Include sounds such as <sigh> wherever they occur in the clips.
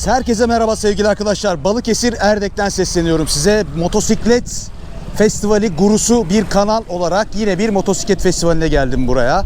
Evet, herkese merhaba sevgili arkadaşlar. Balıkesir Erdek'ten sesleniyorum size. Motosiklet Festivali gurusu bir kanal olarak yine bir motosiklet festivaline geldim buraya.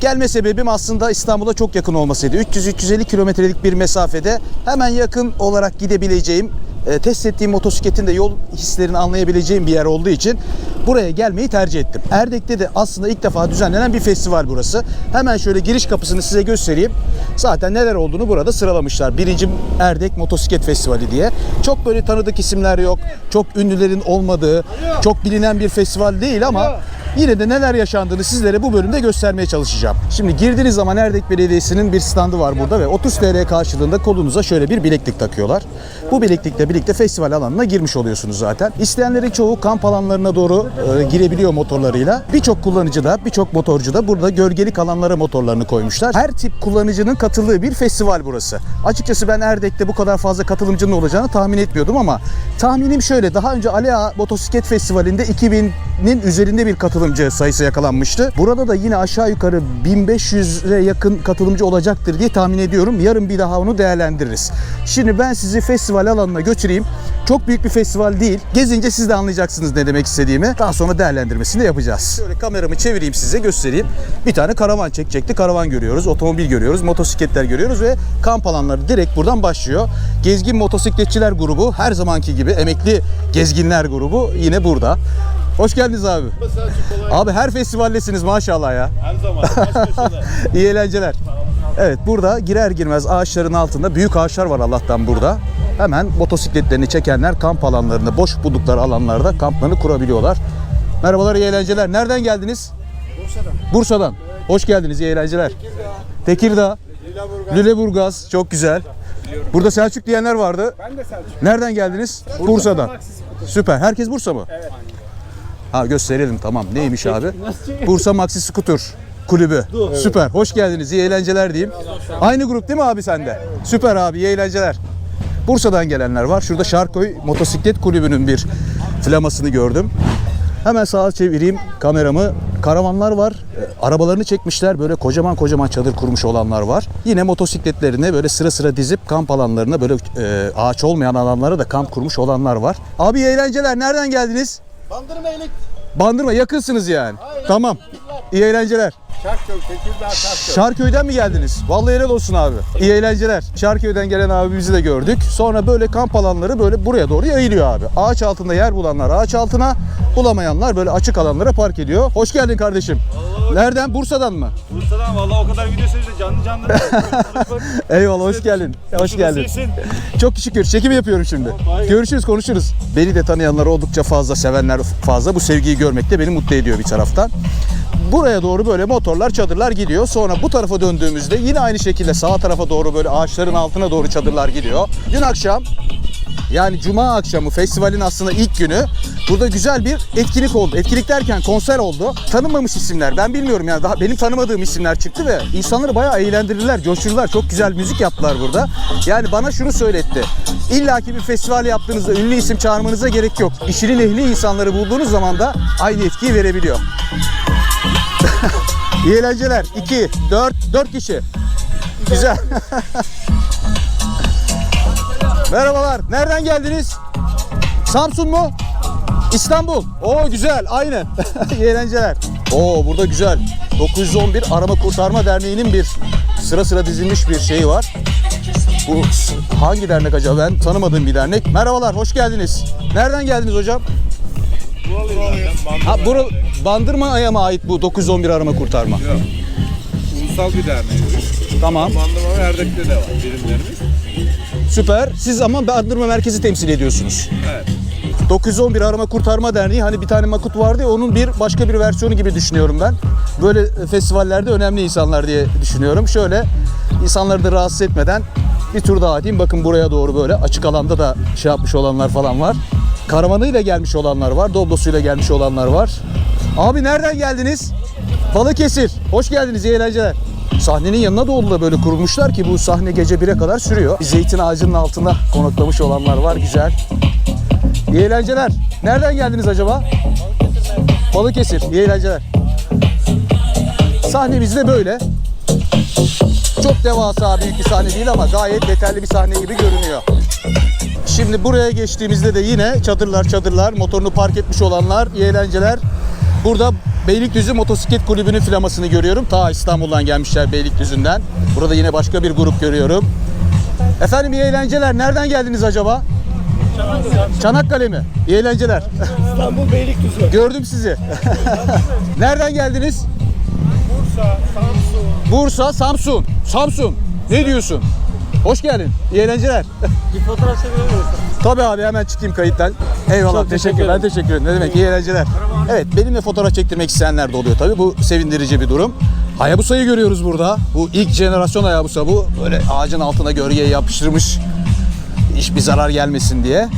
Gelme sebebim aslında İstanbul'a çok yakın olmasıydı. 300-350 kilometrelik bir mesafede hemen yakın olarak gidebileceğim, e, test ettiğim motosikletin de yol hislerini anlayabileceğim bir yer olduğu için buraya gelmeyi tercih ettim. Erdek'te de aslında ilk defa düzenlenen bir festival burası. Hemen şöyle giriş kapısını size göstereyim. Zaten neler olduğunu burada sıralamışlar. Birinci Erdek Motosiklet Festivali diye. Çok böyle tanıdık isimler yok. Çok ünlülerin olmadığı, çok bilinen bir festival değil ama yine de neler yaşandığını sizlere bu bölümde göstermeye çalışacağım. Şimdi girdiğiniz zaman Erdek Belediyesi'nin bir standı var burada ve 30 TL karşılığında kolunuza şöyle bir bileklik takıyorlar. Bu bileklikle birlikte festival alanına girmiş oluyorsunuz zaten. İsteyenlerin çoğu kamp alanlarına doğru e, girebiliyor motorlarıyla. Birçok kullanıcı da, birçok motorcu da burada gölgelik alanlara motorlarını koymuşlar. Her tip kullanıcının katıldığı bir festival burası. Açıkçası ben Erdek'te bu kadar fazla katılımcının olacağını tahmin etmiyordum ama tahminim şöyle. Daha önce Alea Motosiklet Festivali'nde 2000'nin üzerinde bir katılımcı sayısı yakalanmıştı. Burada da yine aşağı yukarı 1500'e yakın katılımcı olacaktır diye tahmin ediyorum. Yarın bir daha onu değerlendiririz. Şimdi ben sizi festival alanına götüreyim. Çok büyük bir festival değil. Gezince siz de anlayacaksınız ne demek istediğimi. Daha sonra değerlendirmesini de yapacağız. Şöyle kameramı çevireyim size göstereyim. Bir tane karavan çekecekti. Karavan görüyoruz, otomobil görüyoruz, motosikletler görüyoruz ve kamp alanları direkt buradan başlıyor. Gezgin Motosikletçiler grubu her zamanki gibi emekli gezginler grubu yine burada. Hoş geldiniz abi. Abi her festivaldesiniz maşallah ya. Her zaman. <laughs> İyi eğlenceler. Evet burada girer girmez ağaçların altında büyük ağaçlar var Allah'tan burada. Hemen motosikletlerini çekenler kamp alanlarında boş buldukları alanlarda kamplarını kurabiliyorlar. Merhabalar iyi eğlenceler. Nereden geldiniz? Bursa'dan. Bursa'dan. Hoş geldiniz iyi eğlenceler. Tekirdağ. Lüleburgaz. Lüleburgaz çok güzel. Burada Selçuk diyenler vardı. Ben de Selçuk. Nereden geldiniz? Bursa'dan. Maxi Scooter. Süper. Herkes Bursa mı? Evet. Ha gösterelim tamam. Neymiş abi? Bursa Maxi Scooter kulübü. Süper. Hoş geldiniz. İyi eğlenceler diyeyim. Aynı grup değil mi abi sende? Süper abi. İyi eğlenceler. Bursa'dan gelenler var. Şurada Şarköy Motosiklet Kulübü'nün bir flamasını gördüm. Hemen sağa çevireyim kameramı. Karavanlar var. E, Arabalarını çekmişler. Böyle kocaman kocaman çadır kurmuş olanlar var. Yine motosikletlerini böyle sıra sıra dizip kamp alanlarına böyle e, ağaç olmayan alanlara da kamp kurmuş olanlar var. Abi eğlenceler. Nereden geldiniz? Bandırma Elik. Bandırma yakınsınız yani. Aynen. Tamam. İyi eğlenceler. Şarköy. Tekirdağ Şarköy. Şarköy'den mi geldiniz? Vallahi helal olsun abi. İyi eğlenceler. Şarköy'den gelen abimizi de gördük. Sonra böyle kamp alanları böyle buraya doğru yayılıyor abi. Ağaç altında yer bulanlar ağaç altına, bulamayanlar böyle açık alanlara park ediyor. Hoş geldin kardeşim. Nereden? Bursa'dan mı? Bursa'dan valla o kadar video seyirci canlı canlı. <laughs> <laughs> Eyvallah hoş geldin. Hoş geldin. Çok şükür. Çekim yapıyorum şimdi. Görüşürüz, konuşuruz. Beni de tanıyanlar oldukça fazla, sevenler fazla. Bu sevgiyi görmek de beni mutlu ediyor bir taraftan. Buraya doğru böyle motorlar, çadırlar gidiyor. Sonra bu tarafa döndüğümüzde yine aynı şekilde sağ tarafa doğru böyle ağaçların altına doğru çadırlar gidiyor. Dün akşam yani cuma akşamı festivalin aslında ilk günü burada güzel bir etkinlik oldu. Etkinlik derken konser oldu. Tanınmamış isimler. Ben bilmiyorum yani daha benim tanımadığım isimler çıktı ve insanları bayağı eğlendirdiler, coşturdular. Çok güzel müzik yaptılar burada. Yani bana şunu söyletti. İlla ki bir festival yaptığınızda ünlü isim çağırmanıza gerek yok. İşinin ehli insanları bulduğunuz zaman da aynı etkiyi verebiliyor. <laughs> İyi eğlenceler. 2, 4, 4 kişi. Güzel. <laughs> Merhabalar. Nereden geldiniz? Samsun mu? İstanbul. Oo güzel. Aynen. <laughs> İyi eğlenceler. Oo burada güzel. 911 Arama Kurtarma Derneği'nin bir sıra sıra dizilmiş bir şeyi var. Bu hangi dernek acaba? Ben tanımadığım bir dernek. Merhabalar, hoş geldiniz. Nereden geldiniz hocam? Buralıyız. Ha, bura, Bandırma'ya mı ait bu 911 Arama Kurtarma? Ulusal bir derneğiz. Tamam. Bandırma ve Erdek'te de var birimlerimiz. Süper. Siz ama Bandırma Merkezi temsil ediyorsunuz. Evet. 911 Arama Kurtarma Derneği hani bir tane makut vardı ya onun bir başka bir versiyonu gibi düşünüyorum ben. Böyle festivallerde önemli insanlar diye düşünüyorum. Şöyle insanları da rahatsız etmeden bir tur daha atayım. Bakın buraya doğru böyle açık alanda da şey yapmış olanlar falan var. Karavanıyla gelmiş olanlar var. Doblosuyla gelmiş olanlar var. Abi nereden geldiniz? Balıkesir. Hoş geldiniz. iyi eğlenceler. Sahnenin yanına doğru da böyle kurulmuşlar ki bu sahne gece 1'e kadar sürüyor. Bir zeytin ağacının altında konaklamış olanlar var. Güzel. İyi eğlenceler. Nereden geldiniz acaba? Balıkesir. İyi eğlenceler. Sahnemiz de böyle. Çok devasa büyük bir sahne değil ama gayet yeterli bir sahne gibi görünüyor. Şimdi buraya geçtiğimizde de yine çadırlar çadırlar, motorunu park etmiş olanlar, iyi eğlenceler. Burada Beylikdüzü Motosiklet Kulübü'nün flamasını görüyorum. Ta İstanbul'dan gelmişler Beylikdüzü'nden. Burada yine başka bir grup görüyorum. Efendim iyi eğlenceler. Nereden geldiniz acaba? Çanakkale mi? İyi eğlenceler. İstanbul Beylikdüzü. Gördüm sizi. <laughs> Nereden geldiniz? Bursa, Samsun. Bursa, Samsun. Samsun. Ne diyorsun? Hoş geldin. İyi eğlenceler. Bir fotoğraf çekebilir Tabii abi hemen çıkayım kayıttan. Eyvallah Çok teşekkür teşekkür Ben teşekkür ederim. Ne demek iyi eğlenceler. Evet benimle fotoğraf çektirmek isteyenler de oluyor tabii. Bu sevindirici bir durum. Hayabusa'yı görüyoruz burada. Bu ilk jenerasyon Hayabusa bu. Böyle ağacın altına gölgeye yapıştırmış. Hiçbir zarar gelmesin diye.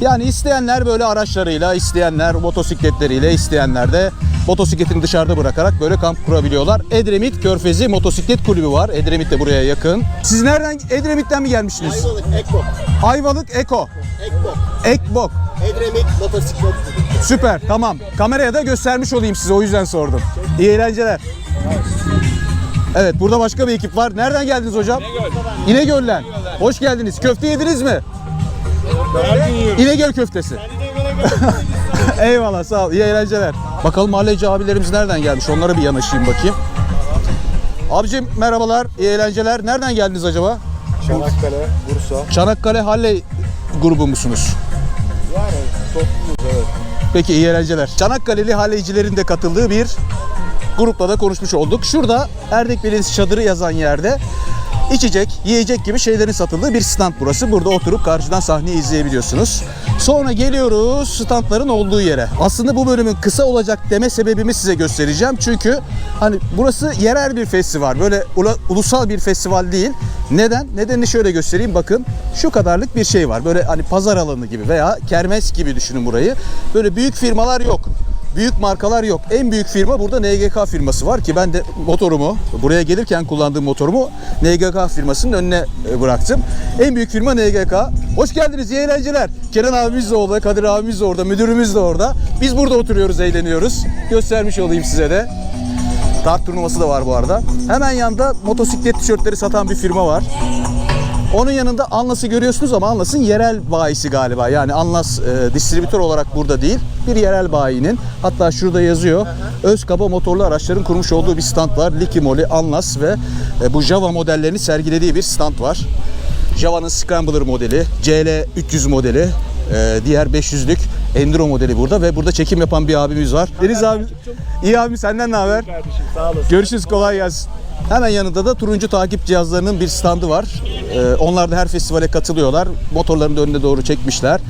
Yani isteyenler böyle araçlarıyla, isteyenler motosikletleriyle, isteyenler de motosikletini dışarıda bırakarak böyle kamp kurabiliyorlar. Edremit Körfezi Motosiklet Kulübü var. Edremit de buraya yakın. Siz nereden? Edremit'ten mi gelmişsiniz? Ayvalık, Ekbok. Ayvalık Eko. Ekbok. Ekbok. Edremit motosiklet. Süper tamam. Kameraya da göstermiş olayım size o yüzden sordum. İyi eğlenceler. Evet burada başka bir ekip var. Nereden geldiniz hocam? İnegöl'den. Hoş geldiniz. Köfte yediniz mi? İnegöl köftesi. <laughs> Eyvallah sağ ol. İyi eğlenceler. Bakalım mahalleci abilerimiz nereden gelmiş? Onlara bir yanaşayım bakayım. Abicim merhabalar, iyi eğlenceler. Nereden geldiniz acaba? Çanakkale, Bursa. Çanakkale Halle grubu musunuz? Yani toplumuz evet. Peki iyi eğlenceler. Çanakkale'li halecilerin de katıldığı bir grupla da konuşmuş olduk. Şurada Erdek Belediyesi çadırı yazan yerde içecek, yiyecek gibi şeylerin satıldığı bir stand burası. Burada oturup karşıdan sahneyi izleyebiliyorsunuz. Sonra geliyoruz standların olduğu yere. Aslında bu bölümün kısa olacak deme sebebimi size göstereceğim. Çünkü hani burası yerel bir festival. Böyle ulusal bir festival değil. Neden? Nedenini şöyle göstereyim. Bakın şu kadarlık bir şey var. Böyle hani pazar alanı gibi veya kermes gibi düşünün burayı. Böyle büyük firmalar yok. Büyük markalar yok. En büyük firma burada NGK firması var ki ben de motorumu buraya gelirken kullandığım motorumu NGK firmasının önüne e, bıraktım. En büyük firma NGK. Hoş geldiniz, iyi eğlenceler. Kenan abimiz de orada, Kadir abimiz de orada, müdürümüz de orada. Biz burada oturuyoruz, eğleniyoruz. Göstermiş olayım size de. Dart turnuvası da var bu arada. Hemen yanında motosiklet tişörtleri satan bir firma var. Onun yanında Anlas'ı görüyorsunuz ama Anlas'ın yerel bayisi galiba. Yani Anlas e, distribütör olarak burada değil. Bir yerel bayinin. Hatta şurada yazıyor. Özkaba motorlu araçların kurmuş olduğu bir stand var. Likimoli, Anlas ve e, bu Java modellerini sergilediği bir stand var. Java'nın Scrambler modeli, CL 300 modeli, e, diğer 500'lük Enduro modeli burada ve burada çekim yapan bir abimiz var. Deniz abi, iyi abi senden ne haber? Kardeşim sağ olasın. Görüşürüz kolay gelsin. Hemen yanında da turuncu takip cihazlarının bir standı var. Ee, onlar da her festivale katılıyorlar. Motorlarını da önüne doğru çekmişler.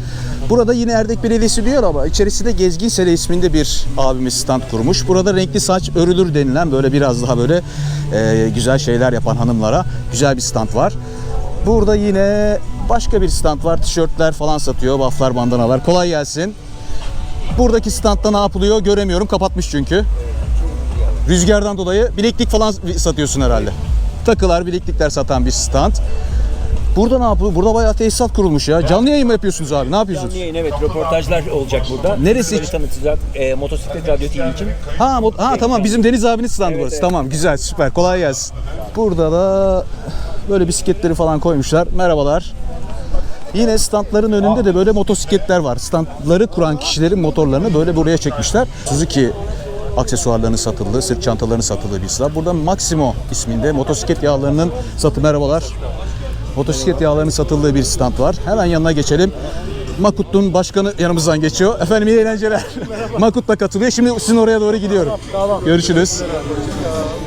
Burada yine Erdek Belediyesi diyor ama içerisinde Gezgin Sele isminde bir abimiz stand kurmuş. Burada renkli saç örülür denilen böyle biraz daha böyle e, güzel şeyler yapan hanımlara güzel bir stand var. Burada yine başka bir stand var. Tişörtler falan satıyor. Baflar, bandanalar. Kolay gelsin. Buradaki standta ne yapılıyor göremiyorum. Kapatmış çünkü. Rüzgardan dolayı bileklik falan satıyorsun herhalde. Takılar, bileklikler satan bir stand. Burada ne yapılıyor? Burada bayağı tesisat kurulmuş ya. Canlı yayın mı yapıyorsunuz abi? Ne yapıyorsunuz? Canlı yayın evet röportajlar olacak burada. Neresi Böyle tanıtacak e, motosiklet radyo TV için. Ha, mo- ha tamam bizim Deniz abinin standı burası. Tamam güzel süper kolay gelsin. Burada da böyle bisikletleri falan koymuşlar. Merhabalar. Yine standların önünde de böyle motosikletler var. Standları kuran kişilerin motorlarını böyle buraya çekmişler. Suzuki aksesuarlarının satıldığı, sırt çantalarının satıldığı bir stand. Burada Maximo isminde motosiklet yağlarının satı merhabalar. Motosiklet yağlarının satıldığı bir stand var. Hemen yanına geçelim. Makut'un başkanı yanımızdan geçiyor. Efendim iyi eğlenceler. Makut da katılıyor. Şimdi sizin oraya doğru gidiyorum. Görüşürüz.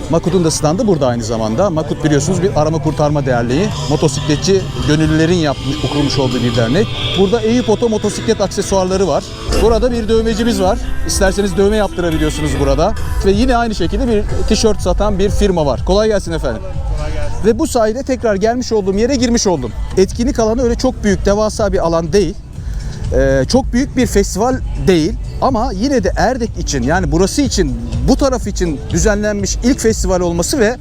Makut'un da standı burada aynı zamanda. Makut biliyorsunuz bir arama kurtarma derneği. Motosikletçi gönüllülerin yapmış, kurmuş olduğu bir dernek. Burada Eyüp Oto motosiklet aksesuarları var. Burada bir dövmecimiz var. İsterseniz dövme yaptırabiliyorsunuz burada. Ve yine aynı şekilde bir tişört satan bir firma var. Kolay gelsin efendim. Ve bu sayede tekrar gelmiş olduğum yere girmiş oldum. Etkinlik alanı öyle çok büyük, devasa bir alan değil. Ee, çok büyük bir festival değil ama yine de Erdek için yani burası için bu taraf için düzenlenmiş ilk festival olması ve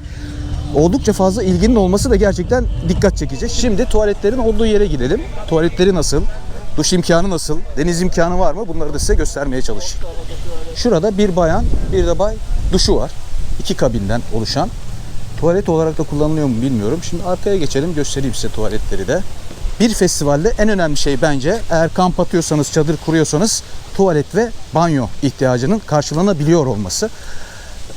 oldukça fazla ilginin olması da gerçekten dikkat çekici. Şimdi tuvaletlerin olduğu yere gidelim. Tuvaletleri nasıl? Duş imkanı nasıl? Deniz imkanı var mı? Bunları da size göstermeye çalışayım. Şurada bir bayan, bir de bay duşu var. İki kabinden oluşan. Tuvalet olarak da kullanılıyor mu bilmiyorum. Şimdi arkaya geçelim göstereyim size tuvaletleri de. Bir festivalde en önemli şey bence eğer kamp atıyorsanız, çadır kuruyorsanız tuvalet ve banyo ihtiyacının karşılanabiliyor olması.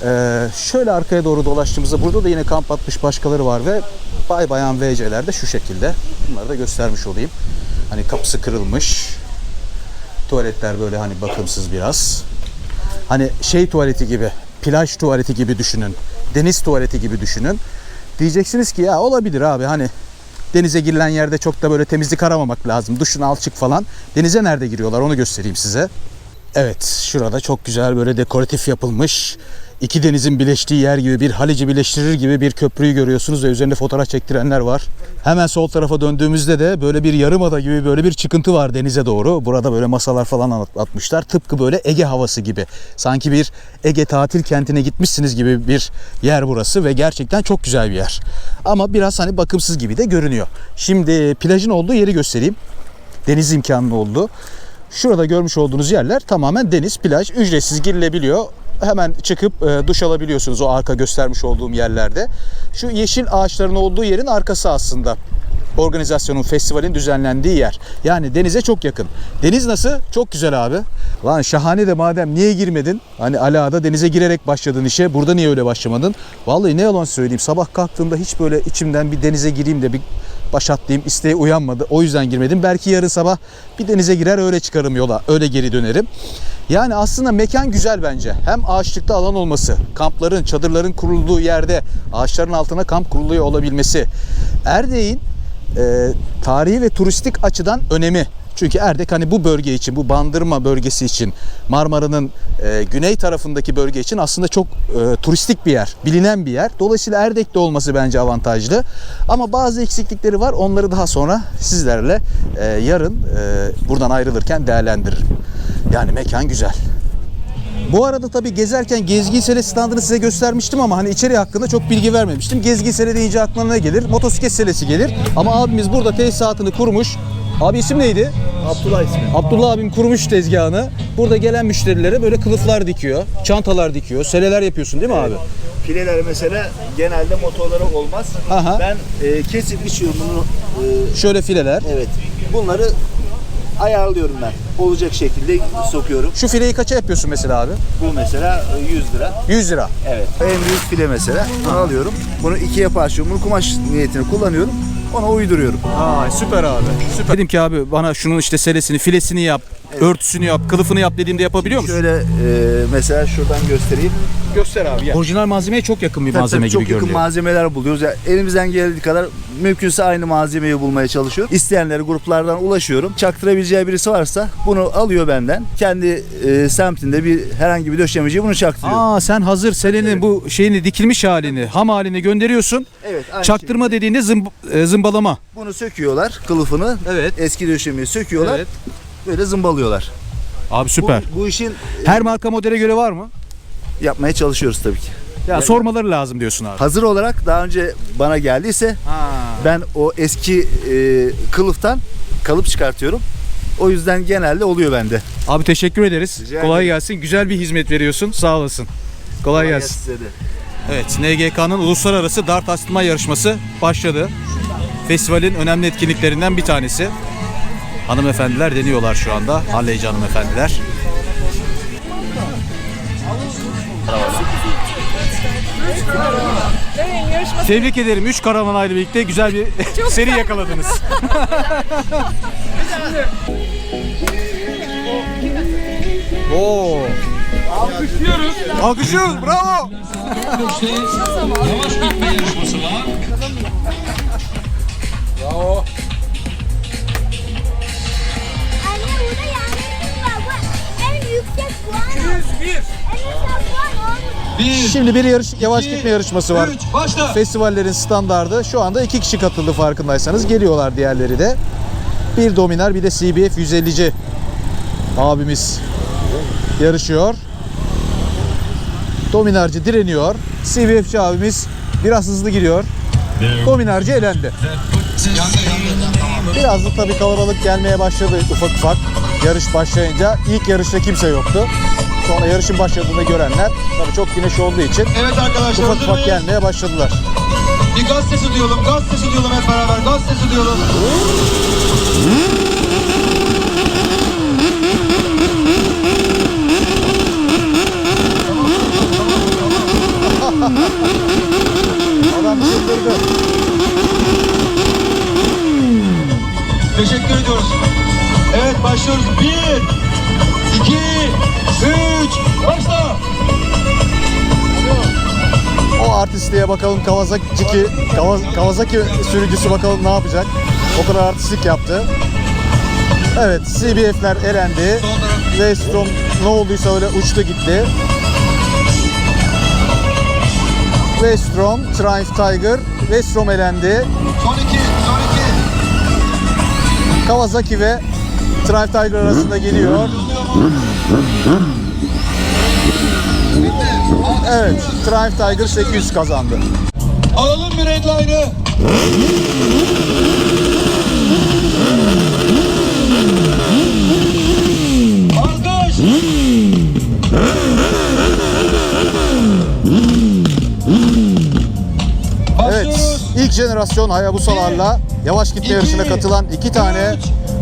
Ee, şöyle arkaya doğru dolaştığımızda burada da yine kamp atmış başkaları var ve bay bayan VC'ler de şu şekilde. Bunları da göstermiş olayım. Hani kapısı kırılmış. Tuvaletler böyle hani bakımsız biraz. Hani şey tuvaleti gibi, plaj tuvaleti gibi düşünün. Deniz tuvaleti gibi düşünün. Diyeceksiniz ki ya olabilir abi hani denize girilen yerde çok da böyle temizlik aramamak lazım. Duşunu al çık falan. Denize nerede giriyorlar onu göstereyim size. Evet şurada çok güzel böyle dekoratif yapılmış. İki denizin birleştiği yer gibi bir Halic'i birleştirir gibi bir köprüyü görüyorsunuz ve üzerinde fotoğraf çektirenler var. Hemen sol tarafa döndüğümüzde de böyle bir yarımada gibi böyle bir çıkıntı var denize doğru. Burada böyle masalar falan at- atmışlar. Tıpkı böyle Ege havası gibi. Sanki bir Ege tatil kentine gitmişsiniz gibi bir yer burası ve gerçekten çok güzel bir yer. Ama biraz hani bakımsız gibi de görünüyor. Şimdi plajın olduğu yeri göstereyim deniz imkanının olduğu. Şurada görmüş olduğunuz yerler tamamen deniz, plaj, ücretsiz girilebiliyor. Hemen çıkıp e, duş alabiliyorsunuz o arka göstermiş olduğum yerlerde. Şu yeşil ağaçların olduğu yerin arkası aslında organizasyonun, festivalin düzenlendiği yer. Yani denize çok yakın. Deniz nasıl? Çok güzel abi. Lan şahane de madem niye girmedin? Hani Ala'da denize girerek başladın işe. Burada niye öyle başlamadın? Vallahi ne yalan söyleyeyim. Sabah kalktığımda hiç böyle içimden bir denize gireyim de bir baş atlayayım isteği uyanmadı. O yüzden girmedim. Belki yarın sabah bir denize girer öyle çıkarım yola. Öyle geri dönerim. Yani aslında mekan güzel bence. Hem ağaçlıkta alan olması, kampların, çadırların kurulduğu yerde ağaçların altına kamp kuruluyor olabilmesi. Erdek'in e, tarihi ve turistik açıdan önemi. Çünkü Erdek hani bu bölge için, bu Bandırma bölgesi için, Marmara'nın e, güney tarafındaki bölge için aslında çok e, turistik bir yer, bilinen bir yer. Dolayısıyla Erdek'te olması bence avantajlı. Ama bazı eksiklikleri var. Onları daha sonra sizlerle e, yarın e, buradan ayrılırken değerlendiririm. Yani mekan güzel. Bu arada tabii gezerken Gezgin Sele standını size göstermiştim ama hani içeri hakkında çok bilgi vermemiştim. Gezgin Sele deyince aklına ne gelir? Motosiklet selesi gelir. Ama abimiz burada tesisatını kurmuş. Abi isim neydi? Abdullah ismi. Abdullah abim kurmuş tezgahını. Burada gelen müşterilere böyle kılıflar dikiyor, çantalar dikiyor, seleler yapıyorsun değil mi abi? Fileler mesela genelde motorlara olmaz. Aha. Ben e, kesip biçiyorum bunu. e, Şöyle fileler. evet. Bunları ayarlıyorum ben. Olacak şekilde sokuyorum. Şu fileyi kaça yapıyorsun mesela abi? Bu mesela e, 100 lira. 100 lira. Evet. En büyük file mesela. Bunu alıyorum. Bunu ikiye parçalıyorum. Bunu kumaş niyetine kullanıyorum. Ona uyduruyorum. Aa süper abi. Süper. Dedim ki abi bana şunun işte selesini, filesini yap, örtüsünü yap, kılıfını yap dediğimde yapabiliyor musun? Şöyle e, mesela şuradan göstereyim. Göster abi ya. Orijinal malzemeye çok yakın bir Tabii malzeme tabii çok gibi yakın görünüyor. malzemeler buluyoruz. Yani elimizden geldiği kadar mümkünse aynı malzemeyi bulmaya çalışıyoruz. İsteyenlere gruplardan ulaşıyorum. Çaktırabileceği birisi varsa bunu alıyor benden. Kendi e, semtinde bir herhangi bir döşemeciye bunu çaktırıyor. Aa sen hazır selenin bu şeyini dikilmiş halini, ham halini gönderiyorsun. evet. aynı Çaktırma şekilde. dediğinde zımb- e, zımbalama. Bunu söküyorlar kılıfını. Evet. Eski döşemeyi söküyorlar. Evet. Böyle zımbalıyorlar. Abi Bu, süper. bu işin Her marka modele göre var mı? yapmaya çalışıyoruz tabii ki. Ya sormaları lazım diyorsun abi. Hazır olarak daha önce bana geldiyse Ha. ben o eski e, kılıftan kalıp çıkartıyorum. O yüzden genelde oluyor bende. Abi teşekkür ederiz. Rica Kolay ederim. gelsin. Güzel bir hizmet veriyorsun. Sağ olasın. Kolay gelsin. Size de. Evet, NGK'nın uluslararası dart asma yarışması başladı. Festivalin önemli etkinliklerinden bir tanesi. Hanımefendiler deniyorlar şu anda. Halleyci hanımefendiler. Tebrik ederim. 3 karavanayla birlikte güzel bir seri yakaladınız. Oo. <laughs> Alkışlıyoruz. Alkışlıyoruz. Bravo. Yavaş gitme yarışması var. Bravo. Yüksek puan. 101. En yüksek puan olmuş. 1, Şimdi bir yarış, yavaş gitme yarışması var. 3, başla. Festivallerin standardı. Şu anda iki kişi katıldı farkındaysanız. Geliyorlar diğerleri de. Bir Dominar bir de CBF 150'ci abimiz yarışıyor. Dominarcı direniyor. CBF'ci abimiz biraz hızlı gidiyor. Dominarcı elendi. Biraz da tabii kalabalık gelmeye başladı ufak ufak. yarış başlayınca. ilk yarışta kimse yoktu. Sonra yarışın başladığını görenler tabii çok güneş olduğu için Evet arkadaşlar ufak ufak gelmeye başladılar. Bir gaz sesi duyalım, gaz sesi duyalım hep beraber, gaz sesi duyalım. <laughs> Adam çıldırdı. Teşekkür ediyoruz. Evet başlıyoruz. Bir, iki, üç, başla. O artistliğe bakalım Kawasaki, Kawa- Kawasaki sürücüsü bakalım ne yapacak. O kadar artistlik yaptı. Evet CBF'ler elendi. Westrom ne olduysa öyle uçtu gitti. Westrom, Triumph Tiger, Westrom elendi. Son iki. Kawasaki ve Triumph Tiger arasında geliyor. Evet, Triumph Tiger 800 kazandı. Alalım bir redline'ı. Arkadaş. Evet, ilk jenerasyon Hayabusa'larla yavaş gitme İki, yarışına katılan iki tane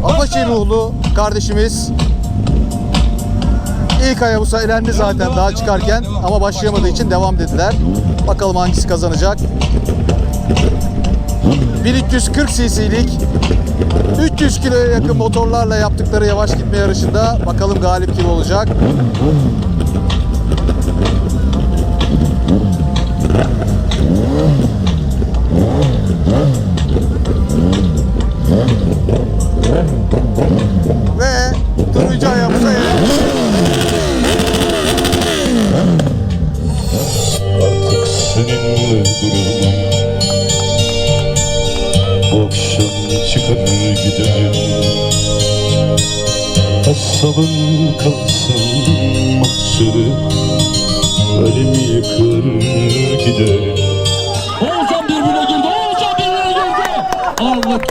Apache ruhlu kardeşimiz. İlk Hayabusa elendi zaten devam, daha devam, çıkarken devam, devam. ama başlayamadığı için devam dediler. Bakalım hangisi kazanacak. 1340 cc'lik 300 kiloya yakın motorlarla yaptıkları yavaş gitme yarışında bakalım galip kim olacak.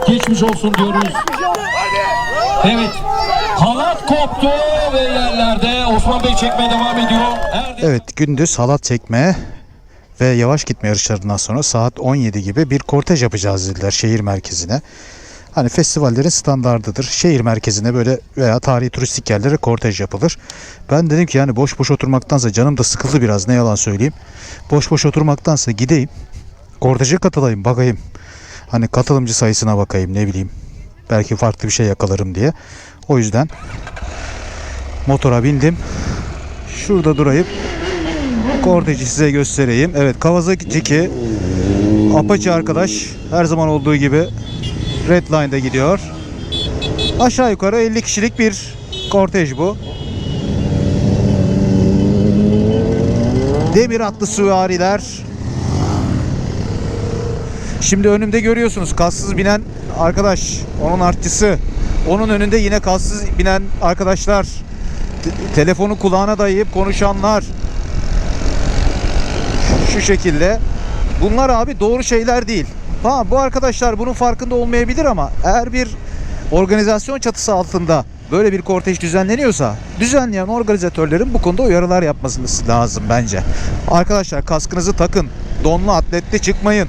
Geçmiş olsun diyoruz. Evet. Halat koptu ve yerlerde Osman Bey çekmeye devam ediyor. Erdem Evet gündüz halat çekme ve yavaş gitme yarışlarından sonra saat 17 gibi bir kortej yapacağız dediler şehir merkezine. Hani festivallerin standardıdır. Şehir merkezine böyle veya tarihi turistik yerlere kortej yapılır. Ben dedim ki yani boş boş oturmaktansa canım da sıkıldı biraz ne yalan söyleyeyim. Boş boş oturmaktansa gideyim. Korteje katılayım bakayım. Hani katılımcı sayısına bakayım ne bileyim. Belki farklı bir şey yakalarım diye. O yüzden motora bindim. Şurada durayım. Korteji size göstereyim. Evet Kawasaki Apache arkadaş her zaman olduğu gibi Redline'da gidiyor. Aşağı yukarı 50 kişilik bir kortej bu. Demir atlı süvariler. Şimdi önümde görüyorsunuz kassız binen arkadaş, onun artçısı. Onun önünde yine kassız binen arkadaşlar. Te- telefonu kulağına dayayıp konuşanlar. Şu şekilde. Bunlar abi doğru şeyler değil. Tamam bu arkadaşlar bunun farkında olmayabilir ama eğer bir organizasyon çatısı altında böyle bir kortej düzenleniyorsa düzenleyen organizatörlerin bu konuda uyarılar yapması lazım bence. Arkadaşlar kaskınızı takın. Donlu atletle çıkmayın.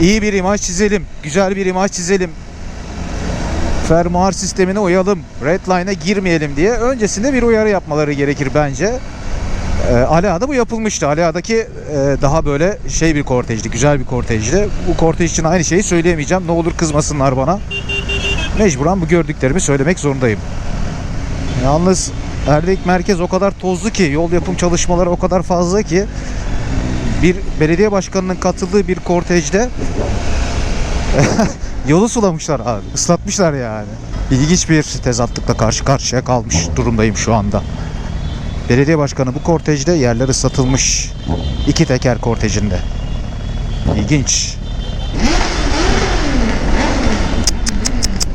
İyi bir imaj çizelim. Güzel bir imaj çizelim. Fermuar sistemine uyalım. Redline'a girmeyelim diye öncesinde bir uyarı yapmaları gerekir bence. E, Alea'da bu yapılmıştı. Alea'daki e, daha böyle şey bir kortejdi, güzel bir kortejdi. Bu kortej için aynı şeyi söyleyemeyeceğim. Ne olur kızmasınlar bana. Mecburen bu gördüklerimi söylemek zorundayım. Yalnız Erdek merkez o kadar tozlu ki, yol yapım çalışmaları o kadar fazla ki bir belediye başkanının katıldığı bir kortejde <laughs> yolu sulamışlar abi. Islatmışlar yani. İlginç bir tezatlıkla karşı karşıya kalmış durumdayım şu anda. Belediye başkanı bu kortejde yerler ıslatılmış. İki teker kortejinde. İlginç.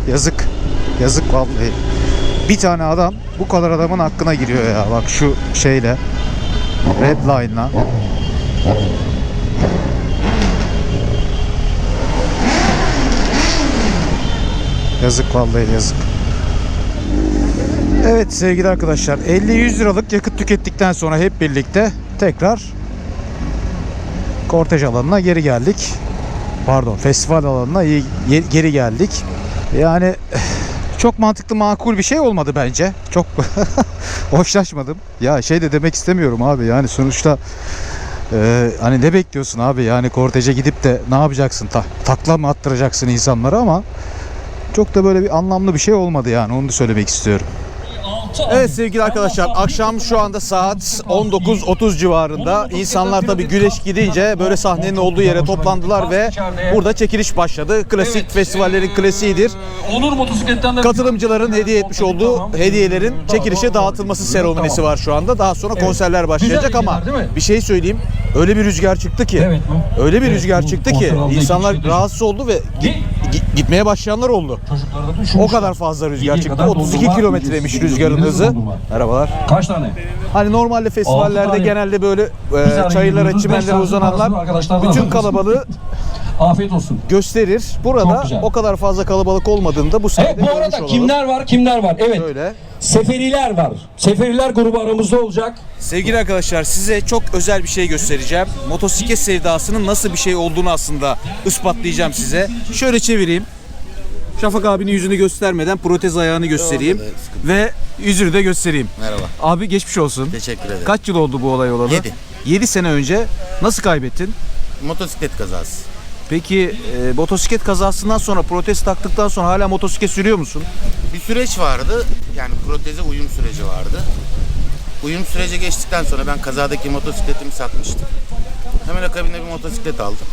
Yazık. Yazık vallahi. Bir tane adam bu kadar adamın hakkına giriyor ya. Bak şu şeyle. Red line'la. Yazık vallahi yazık. Evet sevgili arkadaşlar 50-100 liralık yakıt tükettikten sonra hep birlikte tekrar kortej alanına geri geldik. Pardon festival alanına geri geldik. Yani <sighs> çok mantıklı makul bir şey olmadı bence. Çok <laughs> hoşlaşmadım. Ya şey de demek istemiyorum abi yani sonuçta e, hani ne bekliyorsun abi? Yani korteje gidip de ne yapacaksın? Ta- takla mı attıracaksın insanlara ama çok da böyle bir anlamlı bir şey olmadı yani. Onu da söylemek istiyorum. Evet sevgili arkadaşlar akşam şu anda saat 19.30 civarında. İnsanlar tabi güneş gidince böyle sahnenin olduğu yere toplandılar ve burada çekiliş başladı. Klasik festivallerin klasiğidir. Onur motosikletten de Katılımcıların hediye etmiş olduğu hediyelerin çekilişe dağıtılması seremonisi var şu anda. Daha sonra konserler başlayacak ama bir şey söyleyeyim. Öyle bir rüzgar çıktı ki. Evet? Öyle bir Evet, rüzgar çıktı ki insanlar rahatsız oldu ve gi- gi- gitmeye başlayanlar oldu. O kadar fazla rüzgar çıktı. kadar 32 dondurma kilometreymiş yiyeceğiz. rüzgarın Yediğiniz hızı. Merhabalar. Kaç tane? Hani normalde festivallerde genelde böyle e, çayırlara, çimenlere uzananlar bütün kalabalığı <laughs> Afiyet olsun. gösterir. Çok Burada güzel. o kadar fazla kalabalık olmadığında bu sayede Evet bu görmüş arada olalım. kimler var kimler var? Evet. Böyle. Seferiler var. Seferiler grubu aramızda olacak. Sevgili arkadaşlar size çok özel bir şey göstereceğim. Motosiklet sevdasının nasıl bir şey olduğunu aslında ispatlayacağım size. Şöyle çevireyim. Şafak abinin yüzünü göstermeden protez ayağını göstereyim. Ve yüzünü de göstereyim. Merhaba. Abi geçmiş olsun. Teşekkür ederim. Kaç yıl oldu bu olay olalı? Yedi. 7 sene önce nasıl kaybettin? Motosiklet kazası. Peki e, motosiklet kazasından sonra protez taktıktan sonra hala motosiklet sürüyor musun? bir süreç vardı. Yani proteze uyum süreci vardı. Uyum süreci geçtikten sonra ben kazadaki motosikletimi satmıştım. Hemen akabinde bir motosiklet aldım.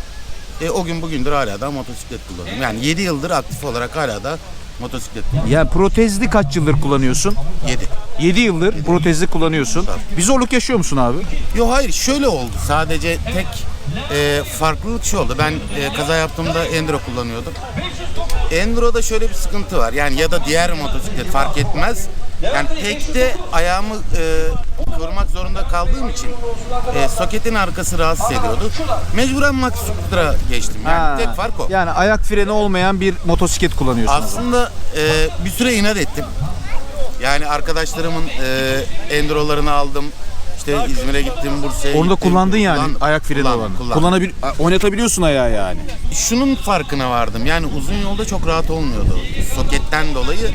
E, o gün bugündür hala da motosiklet kullanıyorum. Yani 7 yıldır aktif olarak hala da motosiklet kullanıyorum. Yani protezli kaç yıldır kullanıyorsun? 7. 7 yıldır protezli kullanıyorsun. Bir zorluk yaşıyor musun abi? Yo hayır şöyle oldu. Sadece tek e, farklılık şu oldu. Ben e, kaza yaptığımda Enduro kullanıyordum. Enduro'da şöyle bir sıkıntı var. Yani ya da diğer motosiklet fark etmez. Yani tekte ayağımı e, korumak zorunda kaldığım için e, soketin arkası rahatsız ediyordu. Mecburen Max Scooter'a geçtim. Yani Ha, tek fark o. Yani ayak freni olmayan bir motosiklet kullanıyorsun. Aslında e, bir süre inat ettim. Yani arkadaşlarımın e, Enduro'larını aldım. İşte İzmir'e gittim, Bursa'ya Onu da gittim. kullandın yani Kullandım, ayak freni kullandım, olan. kullandım. Kullanabil oynatabiliyorsun ayağı yani. şunun farkına vardım. Yani uzun yolda çok rahat olmuyordu. Soketten dolayı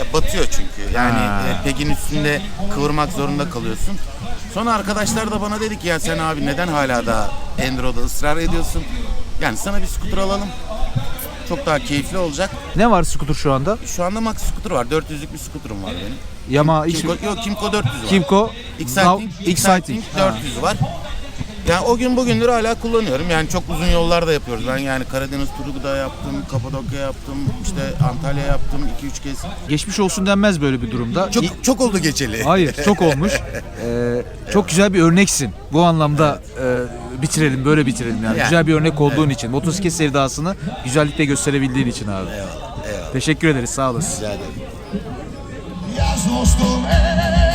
e, batıyor çünkü. Yani Ha. e, pegin üstünde kıvırmak zorunda kalıyorsun. Sonra arkadaşlar da bana dedi ki ya sen abi neden hala da Enduro'da ısrar ediyorsun? Yani sana bir scooter alalım. Çok daha keyifli olacak. Ne var scooter şu anda? Şu anda Max scooter var. 400'lük bir scooter'ım var benim. Yamaha Kimco, yok Kimco 400 var. Kimco Exciting, Now- Exciting 400 var. Yani o gün bugündür hala kullanıyorum. Yani çok uzun yollarda yapıyoruz. Ben yani Karadeniz turu da yaptım, Kapadokya yaptım, işte Antalya yaptım 2-3 kez. Geçmiş olsun denmez böyle bir durumda. Çok çok oldu geçeli. Hayır, çok olmuş. <laughs> Ee, çok güzel bir örneksin. Bu anlamda e, bitirelim, böyle bitirelim yani. Yani. Güzel bir örnek olduğun için, motosiklet sevdasını güzellikle gösterebildiğin için abi. Eyvallah, eyvallah. Teşekkür ederiz, sağ olasın. Rica ederim. Ne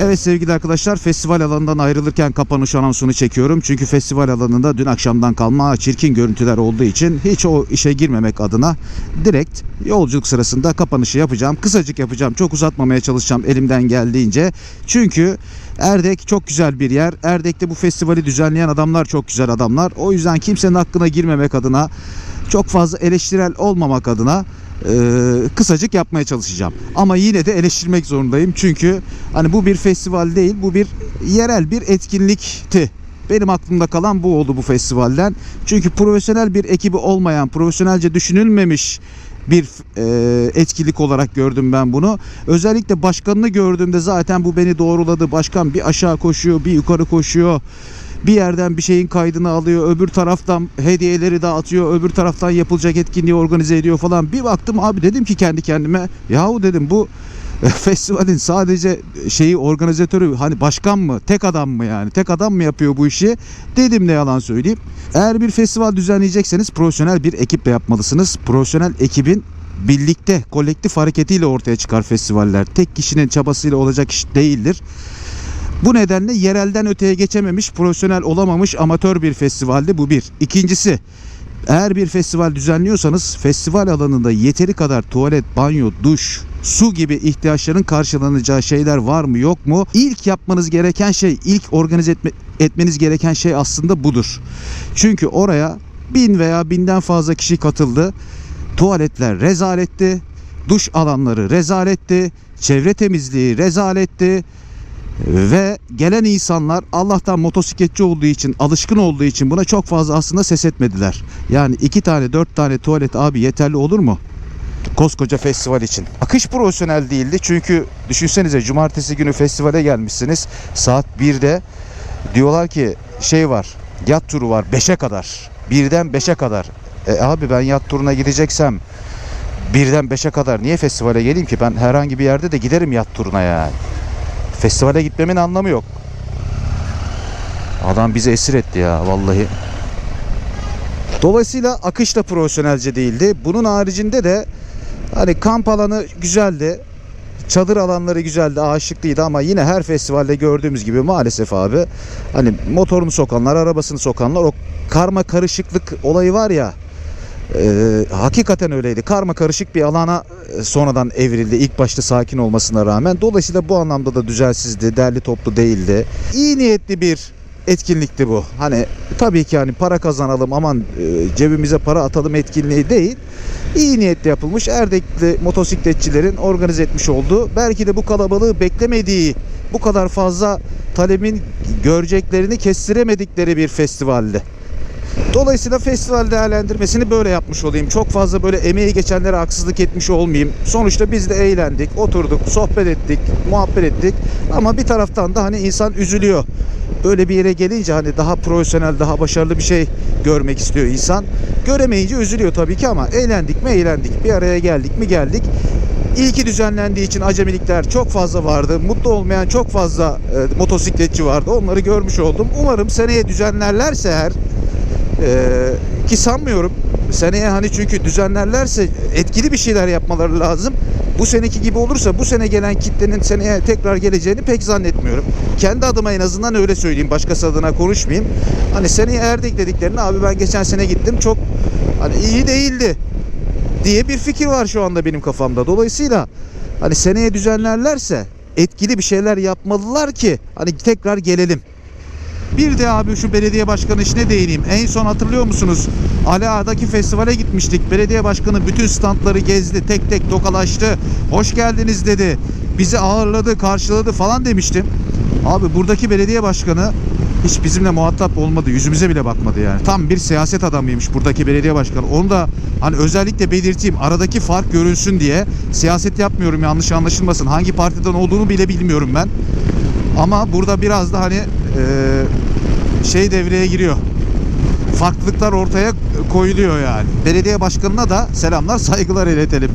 Evet sevgili arkadaşlar festival alanından ayrılırken kapanış anonsunu çekiyorum. Çünkü festival alanında dün akşamdan kalma çirkin görüntüler olduğu için hiç o işe girmemek adına direkt yolculuk sırasında kapanışı yapacağım. Kısacık yapacağım. Çok uzatmamaya çalışacağım elimden geldiğince. Çünkü Erdek çok güzel bir yer. Erdek'te bu festivali düzenleyen adamlar çok güzel adamlar. O yüzden kimsenin hakkına girmemek adına çok fazla eleştirel olmamak adına e, kısacık yapmaya çalışacağım. Ama yine de eleştirmek zorundayım. Çünkü hani bu bir festival değil, bu bir yerel bir etkinlikti. Benim aklımda kalan bu oldu bu festivalden. Çünkü profesyonel bir ekibi olmayan, profesyonelce düşünülmemiş bir e, etkinlik olarak gördüm ben bunu. Özellikle başkanını gördüğümde zaten bu beni doğruladı. Başkan bir aşağı koşuyor, bir yukarı koşuyor. Bir yerden bir şeyin kaydını alıyor, öbür taraftan hediyeleri dağıtıyor, öbür taraftan yapılacak etkinliği organize ediyor falan. Bir baktım abi dedim ki kendi kendime, yahu dedim bu <laughs> festivalin sadece şeyi organizatörü hani başkan mı tek adam mı yani tek adam mı yapıyor bu işi dedim ne yalan söyleyeyim. Eğer bir festival düzenleyecekseniz profesyonel bir ekiple yapmalısınız. Profesyonel ekibin birlikte kolektif hareketiyle ortaya çıkar festivaller. Tek kişinin çabasıyla olacak iş değildir. Bu nedenle yerelden öteye geçememiş, profesyonel olamamış amatör bir festivaldi bu bir. İkincisi eğer bir festival düzenliyorsanız festival alanında yeteri kadar tuvalet, banyo, duş, su gibi ihtiyaçların karşılanacağı şeyler var mı yok mu? İlk yapmanız gereken şey, ilk organize etme- etmeniz gereken şey aslında budur. Çünkü oraya bin veya binden fazla kişi katıldı. Tuvaletler rezaletti, duş alanları rezaletti, çevre temizliği rezaletti. Ve gelen insanlar Allah'tan motosikletçi olduğu için, alışkın olduğu için buna çok fazla aslında ses etmediler. Yani iki tane, dört tane tuvalet abi yeterli olur mu? Koskoca festival için. Akış profesyonel değildi çünkü düşünsenize cumartesi günü festivale gelmişsiniz. Saat 1'de diyorlar ki şey var, yat turu var 5'e kadar. Birden 5'e kadar. E abi ben yat turuna gideceksem birden 5'e kadar niye festivale geleyim ki? Ben herhangi bir yerde de giderim yat turuna yani. Festivale gitmemin anlamı yok. Adam bizi esir etti ya vallahi. Dolayısıyla akış da profesyonelce değildi. Bunun haricinde de hani kamp alanı güzeldi. Çadır alanları güzeldi, ağaçlıklıydı ama yine her festivalde gördüğümüz gibi maalesef abi hani motorunu sokanlar, arabasını sokanlar o karma karışıklık olayı var ya ee, hakikaten öyleydi. Karma karışık bir alana e, sonradan evrildi. İlk başta sakin olmasına rağmen. Dolayısıyla bu anlamda da düzensizdi, derli toplu değildi. İyi niyetli bir etkinlikti bu. Hani tabii ki hani para kazanalım aman e, cebimize para atalım etkinliği değil. İyi niyetli yapılmış Erdekli motosikletçilerin organize etmiş olduğu belki de bu kalabalığı beklemediği bu kadar fazla talebin göreceklerini kestiremedikleri bir festivaldi. Dolayısıyla festival değerlendirmesini böyle yapmış olayım. Çok fazla böyle emeği geçenlere haksızlık etmiş olmayayım. Sonuçta biz de eğlendik, oturduk, sohbet ettik, muhabbet ettik. Ama bir taraftan da hani insan üzülüyor. Böyle bir yere gelince hani daha profesyonel, daha başarılı bir şey görmek istiyor insan. Göremeyince üzülüyor tabii ki ama eğlendik mi eğlendik. Bir araya geldik mi geldik. İlki düzenlendiği için acemilikler çok fazla vardı. Mutlu olmayan çok fazla e, motosikletçi vardı. Onları görmüş oldum. Umarım seneye düzenlerlerse eğer ee, ki sanmıyorum. Seneye hani çünkü düzenlerlerse etkili bir şeyler yapmaları lazım. Bu seneki gibi olursa bu sene gelen kitlenin seneye tekrar geleceğini pek zannetmiyorum. Kendi adıma en azından öyle söyleyeyim. Başkası adına konuşmayayım. Hani seneye Erdek dediklerini abi ben geçen sene gittim çok hani iyi değildi diye bir fikir var şu anda benim kafamda. Dolayısıyla hani seneye düzenlerlerse etkili bir şeyler yapmalılar ki hani tekrar gelelim. Bir de abi şu belediye başkanı işine değineyim. En son hatırlıyor musunuz? Ali Ağa'daki festivale gitmiştik. Belediye başkanı bütün standları gezdi. Tek tek tokalaştı. Hoş geldiniz dedi. Bizi ağırladı, karşıladı falan demiştim. Abi buradaki belediye başkanı hiç bizimle muhatap olmadı. Yüzümüze bile bakmadı yani. Tam bir siyaset adamıymış buradaki belediye başkanı. Onu da hani özellikle belirteyim. Aradaki fark görülsün diye. Siyaset yapmıyorum yanlış anlaşılmasın. Hangi partiden olduğunu bile bilmiyorum ben. Ama burada biraz da hani eee, şey devreye giriyor. Farklılıklar ortaya koyuluyor yani. Belediye başkanına da selamlar, saygılar iletelim.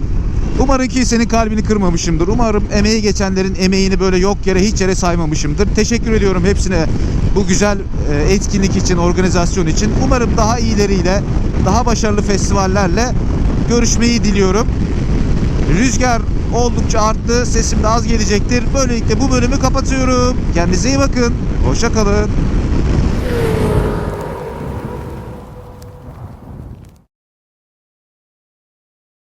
Umarım ki senin kalbini kırmamışımdır. Umarım emeği geçenlerin emeğini böyle yok yere hiç yere saymamışımdır. Teşekkür ediyorum hepsine bu güzel e, etkinlik için, organizasyon için. Umarım daha iyileriyle, daha başarılı festivallerle görüşmeyi diliyorum. Rüzgar oldukça arttı. Sesim de az gelecektir. Böylelikle bu bölümü kapatıyorum. Kendinize iyi bakın. Hoşça kalın.